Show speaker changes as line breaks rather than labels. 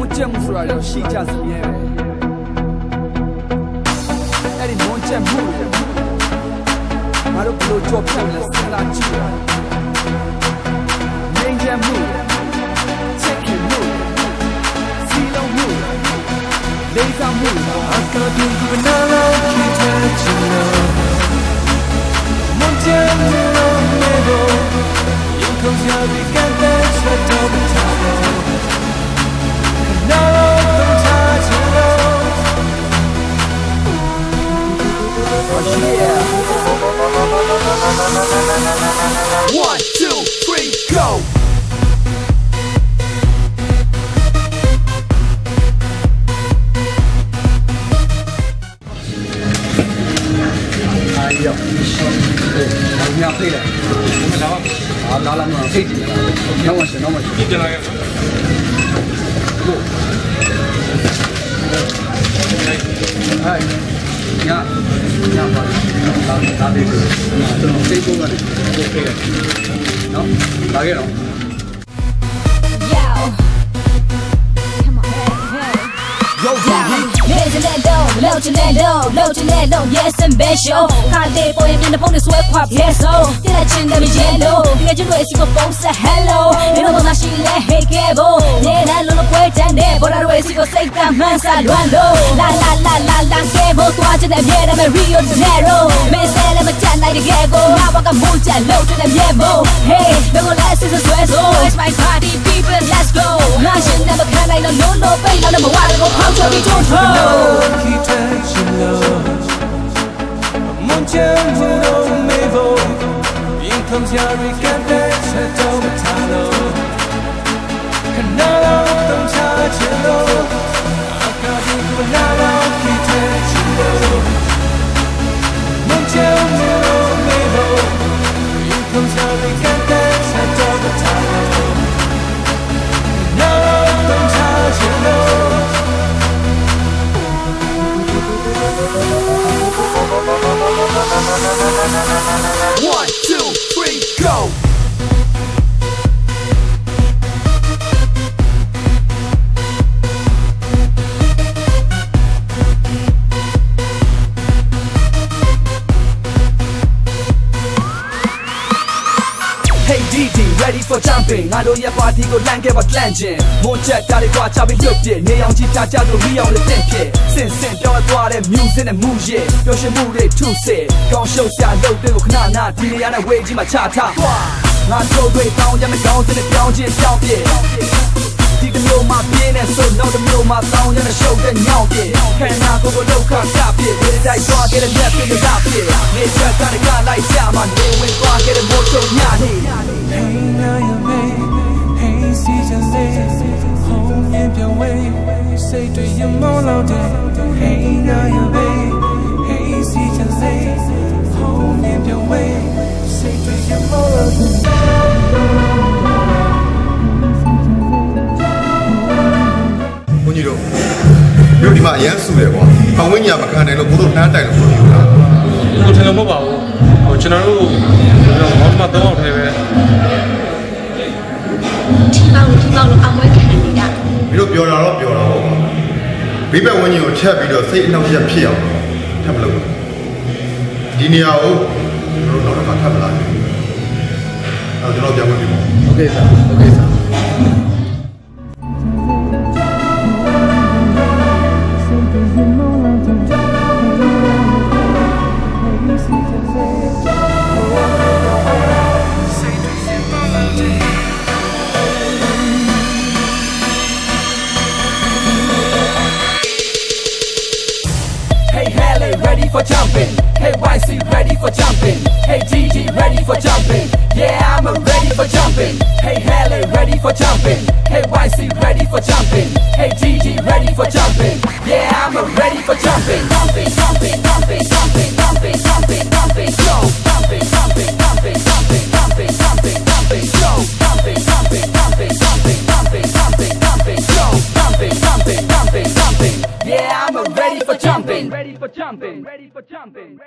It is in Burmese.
ဆိုတာတော့ရှိကြစမြဲပဲအဲ့ဒီမွန်ချက်မှုတွေငါတို့ဘလို့ကြော်ဖြတ်လဲစဉ်းစားကြည့်ရငိမ့်ချက်မှုချက်ခင်မှုစီလုံးမှုလေးစားမှု
I got you
လာပါအာလာလာမှာစိတ်ကြည့်တာနောက်မှရှင်နောက်မှရှင်ကြည့်ကြလိုက်ဟုတ်ဟဲ့ညညပါလာတာလေးကျွန်တော်စိတ်ပုံရတယ်ဟုတ်ကဲ့နော်လာခဲ့တော့ 내도 로즈 내도 yes and 배쇼 가대 보여 맨날 보는 스웨트 팝 yes oh 때나 친다면 yellow 네가 줄로 애쓰고 봉사 hello 이러고 나 실내 해개보 내날 너는 꼴짜 내보라로 애쓰고 생각만 살완도 라라라라라
개보 또 아주 내 예라면 리오 드네로 맨셀에만 짠나게 개고 나와가 문자 로즈 내 예보 hey 너고 let's is a sweat oh it's my party people let's go 나 신나면 가나 이런 눈높이 너는
뭐하 王者的追求。Ready for jumping ငါတို့ရဲ့ party ကိုလန့်ခဲ့ပါလန့်ခြင်းမွန်ချက်တားလေးကွာချပြီးပြုတ်ပြနေအောင်ကြည့်ကြကြလို့ရီအောင်လေးတင့်ဖြစ်စင်စင်ပြောင်းသွားတဲ့ music နဲ့ move ရဲ့ပျော်ရွှင်မှုတွေထုစေကောင်းရှုပ်စရာလုပ်တွေကိုခဏနာဒီနေရာနဲ့ဝေးကြီးမှာချထားငါတို့တွေတောင်းရမယ့်ကောင်းစတဲ့ပြောင်းခြင်းပြောင်းပြဒီတစ်မျိုးမှပြင်းနေဆိုနောက်တစ်မျိုးမှတောင်းရတဲ့ရှုပ်တဲ့ညောင်းပြခန္ဓာကိုယ်ကိုဒုက္ခကပြည့်ဝိတိုက်သွားခဲ့တဲ့မြတ်ပြည့်ကပြည့်နေချက်ကလည်းကလိုက်ကြမှာနေဝင်သွားခဲ့တဲ့မို့ချုံညနေ
စီချင်လေဟုံးမြင်ပြောင်းဝေးစိတ်တွေရမောင်းလောက်တဲ့ Hey now you may Hey စီချင်လေဟုံးမြင်ပြောင်းဝေးစိတ်တွေရမောင်းလောက်တဲ့
ဘုန်းကြီးတို့တို့ဒီမှာအရန်ဆူတယ်ကွာ။ပဝင်းညာမခံနိုင်လို့ဘုတို့နှမ်းတိုင်လို့ဘုတို့ယူလာ
ကိုကျွန်တော်မဟုတ်ပါဘူးဟိုကျွန်တော်တို့ကျွန်တော်မောင်မတော့ထဲပဲ
ဒီပေါက်လို့ဒီပေါက်လို့အောင်ဝဲခံနေတာ။
ပြီးတော့ပြောတာတော့ပြောတာပေါ့ကွာ။ဘေးဘက်ဝင်းကြီးကိုချက်ပြီးတော့စိတ်အနှောက်အယှက်ဖြစ်အောင်ထပ်မလုပ်ဘူး။ဒီနေရာကိုတို့နောက်တစ်ခါထပ်မလာဘူး။အဲတော့ကျွန်တော်ပြန်ဝင်ပြီပေါ့။
Okay sir Okay sir jumping. Yeah, I'm ready for jumping. Jumping, jumping, jumping, jumping, jumping, jumping, jumping, slow. Jumping, jumping, jumping, jumping, jumping, jumping, jumping, slow. Jumping, jumping, jumping, jumping, jumping, jumping, jumping, slow. Jumping, jumping, jumping, jumping. Yeah, I'm ready for jumping. Ready for jumping. Ready for jumping.